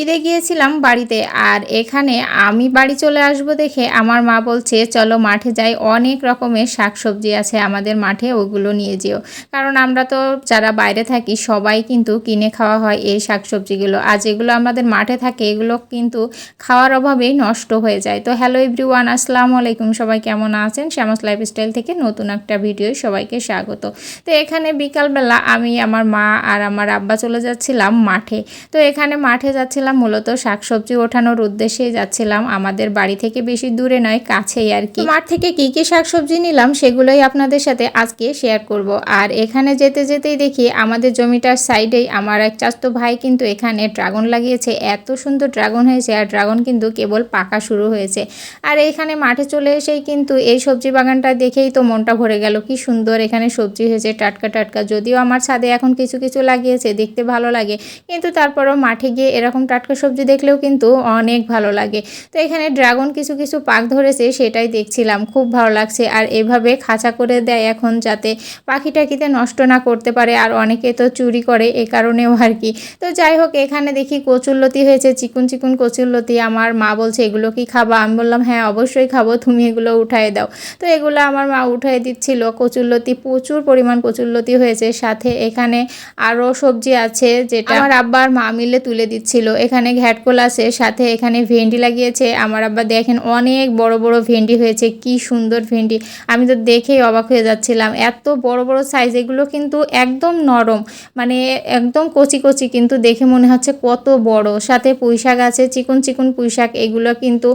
ঈদে গিয়েছিলাম বাড়িতে আর এখানে আমি বাড়ি চলে আসব দেখে আমার মা বলছে, চলো মাঠে যাই, অনেক রকমের শাকসবজি আছে আমাদের মাঠে, ওগুলো নিয়ে যেও। কারণ আমরা তো যারা বাইরে থাকি, সবাই কিন্তু কিনে খাওয়া হয় এই শাকসবজিগুলো। আর যেগুলো আমাদের মাঠে থাকে, এগুলো কিন্তু খাওয়ার অভাবেই নষ্ট হয়ে যায়। তো হ্যালো এভরিওয়ান আসসালামু আলাইকুম। সবাই কেমন আছেন? শ্যামাস লাইফস্টাইল থেকে নতুন একটা ভিডিও সবাইকে স্বাগত। তো এখানে বিকালবেলা আমি, আমার মা আর আমার আব্বা চলে যাচ্ছিলাম মাঠে। তো এখানে মাঠে যাচ্ছিলাম মূলত শাকসবজি ওঠানোর উদ্দেশ্যেই যাচ্ছিলাম। আমাদের বাড়ি থেকে বেশি দূরে নয়, কাছেই আর কি। মাঠ থেকে কি কি শাকসবজি নিলাম সেগুলোই আপনাদের সাথে আজকে শেয়ার করব। আর এখানে যেতে যেতেই দেখি আমাদের জমিটার সাইডেই আমার এক চাস্তো ভাই কিন্তু এখানে ড্রাগন লাগিয়েছে। এত সুন্দর ড্রাগন হয়েছে আর ড্রাগন কিন্তু কেবল পাকা শুরু হয়েছে। আর এখানে মাঠে চলে এসেই কিন্তু এই সবজি বাগানটা দেখেই তো মনটা ভরে গেল। কি সুন্দর এখানে সবজি হয়েছে, টাটকা টাটকা। যদিও আমার ছাদে এখন কিছু কিছু লাগিয়েছে, দেখতে ভালো লাগে। কিন্তু তারপরও মাঠে গিয়ে এরকম টাটকা সবজি দেখলেও কিন্তু অনেক ভালো লাগে। তো এখানে ড্রাগন কিছু কিছু পাক ধরেছে সেটাই দেখছিলাম। খুব ভালো লাগছে। আর এভাবে খাঁচা করে দেয় এখন যাতে পাখি টাকিতে নষ্ট না করতে পারে। আর অনেকে তো চুরি করে এ কারণেও আর কি। তো যাই হোক এখানে দেখি কচুরলতি হয়েছে চিকুন চিকুন কচুরলতি। আমার মা বলছে এগুলো কি খাবা? আমি বললাম হ্যাঁ অবশ্যই খাব। তুমি এগুলো উঠায় দাও। তো এগুলো আমার মা উঠায় দিচ্ছিল। কচুরলতি প্রচুর পরিমাণ কচুরলতি হয়েছে। সাথে এখানে আরও সবজি আছে যেটা আমার আব্বার মা মিলে তুলে দিচ্ছিল। এখানে ঘ্যাটকোল আছে, সাথে এখানে ভেন্ডি লাগিয়েছে। আমার আব্বা দেখেন অনেক বড় বড় ভেন্ডি হয়েছে, কি সুন্দর ভেন্ডি। আমি তো দেখেই অবাক হয়ে যাচ্ছিলাম। এত বড় বড় সাইজ এগুলো কিন্তু একদম নরম মানে একদম কচি কচি কিন্তু দেখে মনে হচ্ছে কত বড়। সাথে পুঁই শাক আছে, চিকন চিকন পুঁই শাক এগুলো কিন্তু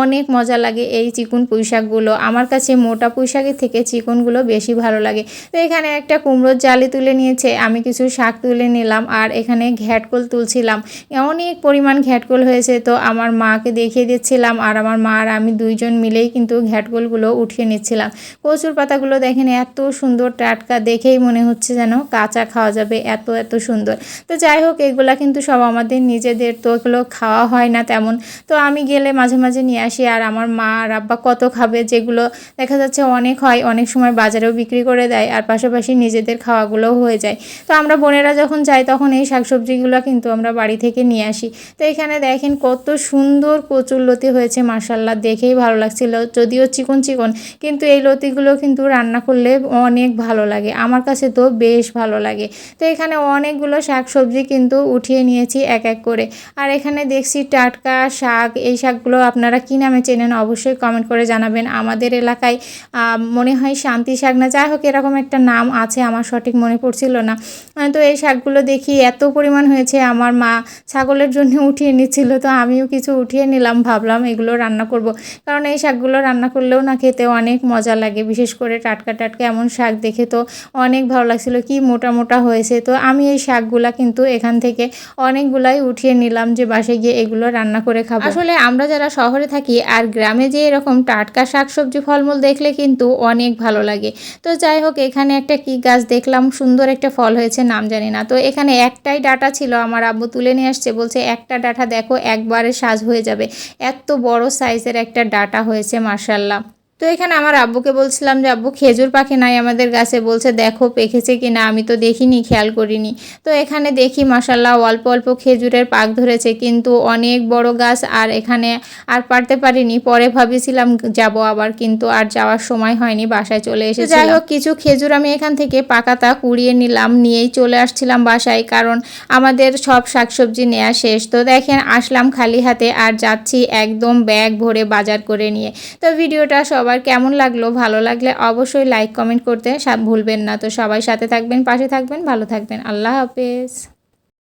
অনেক মজা লাগে এই চিকন পুঁইশাকগুলো। আমার কাছে মোটা পুঁইশাকের থেকে চিকনগুলো বেশি ভালো লাগে। তো এখানে একটা কুমড়োর জালি তুলে নিয়েছে, আমি কিছু শাক তুলে নিলাম আর এখানে ঘ্যাটকোল তুলছিলাম। অনেক পরিমাণ ঘ্যাটকোল হয়েছে, তো আমার মাকে দেখিয়ে দিচ্ছিলাম আর আমার মা আর আমি দুইজন মিলেই কিন্তু ঘ্যাটকোলগুলো উঠিয়ে নিচ্ছিলাম। কচুর পাতাগুলো দেখেন এত সুন্দর টাটকা, দেখেই মনে হচ্ছে যেন কাঁচা খাওয়া যাবে, এত এত সুন্দর। তো যাই হোক, এগুলা কিন্তু সব আমাদের নিজেদের, তো এগুলো খাওয়া হয় না তেমন। তো আমি গেলে মাঝে মাঝে নিয়ে আসি আর আমার মা আর আব্বা কত খাবে, যেগুলো দেখা যাচ্ছে অনেক হয়, অনেক সময় বাজারেও বিক্রি করে দেয় আর পাশাপাশি নিজেদের খাওয়াগুলোও হয়ে যায়। তো আমরা বোনেরা যখন যাই, তখন এই শাকসবজিগুলো কিন্তু আমরা বাড়ি থেকে নিয়ে আসি। তো এখানে দেখেন কত সুন্দর কচুর লতি হয়েছে মাসাল্লাহ দেখেই ভালো লাগছিল। যদিও চিকন চিকন, কিন্তু এই লতিগুলো কিন্তু রান্না করলে অনেক ভালো লাগে। আমার কাছে তো বেশ ভালো লাগে। তো এখানে অনেকগুলো শাক সবজি কিন্তু উঠিয়ে নিয়েছি এক এক করে। আর এখানে দেখছি টাটকা শাক, এই শাকগুলো আপনারা কী নামে চেনেন অবশ্যই কমেন্ট করে জানাবেন। আমাদের এলাকায় মনে হয় শান্তি শাক না, যাই হোক, এরকম একটা নাম আছে, আমার সঠিক মনে পড়ছিল না। তো এই শাকগুলো দেখি এত পরিমাণ হয়েছে। আমার মা ছাগলের জন্য উঠিয়ে নিচ্ছিল, তো আমিও কিছু উঠিয়ে নিলাম, ভাবলাম এগুলো রান্না করব। কারণ এই শাকগুলো রান্না করলেও না খেতে অনেক মজা লাগে, বিশেষ করে টাটকা টাটকা এমন শাক দেখে তো অনেক ভালো লাগছিল, কি মোটা মোটা হয়েছে। তো আমি এই শাকগুলা কিন্তু এখান থেকে অনেকগুলাই উঠিয়ে নিলাম যে বাসে গিয়ে এগুলো রান্না করে খাব। আসলে আমরা যারা শহরে থাকি আর গ্রামে যে এরকম টাটকা শাক, সবজি, ফলমূল দেখলে কিন্তু অনেক ভালো লাগে। তো যাই হোক, এখানে একটা কি গাছ দেখলাম, সুন্দর একটা ফল হয়েছে, নাম জানি না। তো এখানে একটাই ডাটা ছিল, আমার আব্বু তুলে নিয়ে আসছে, বলছে একটা ডাটা দেখো একবারে সাজ হয়ে যাবে। এত বড় সাইজের একটা ডাটা হয়েছে মার্শাল্লাহ তো এখানে আমার আব্বুকে বলছিলাম যে আব্বু খেজুর পাখি নাই আমাদের গাছে। বলছে দেখো পেকেছে কি না? আমি তো দেখিনি খেয়াল করিনি। তো এখানে দেখি মাসাল্লাহ অল্প অল্প খেজুরের পাক ধরেছে। কিন্তু অনেক বড় গাছ আর এখানে আর পারতে পারিনি। পরে ভাবেছিলাম যাব আবার কিন্তু আর যাওয়ার সময় হয়নি বাসায় চলে এসে যাই হোক কিছু খেজুর আমি এখান থেকে পাকাতা কুড়িয়ে নিলাম নিয়েই চলে আসছিলাম বাসায় কারণ আমাদের সব শাকসবজি নেওয়া শেষ। তো দেখেন আসলাম খালি হাতে আর যাচ্ছি একদম ব্যাগ ভরে বাজার করে নিয়ে। তো ভিডিওটা সব সবার কেমন লাগল, ভালো লাগলে অবশ্যই লাইক কমেন্ট করতে ভুলবেন না। তো সবাই সাথে থাকবেন, পাশে থাকবেন, ভালো থাকবেন। আল্লাহ হাফেজ।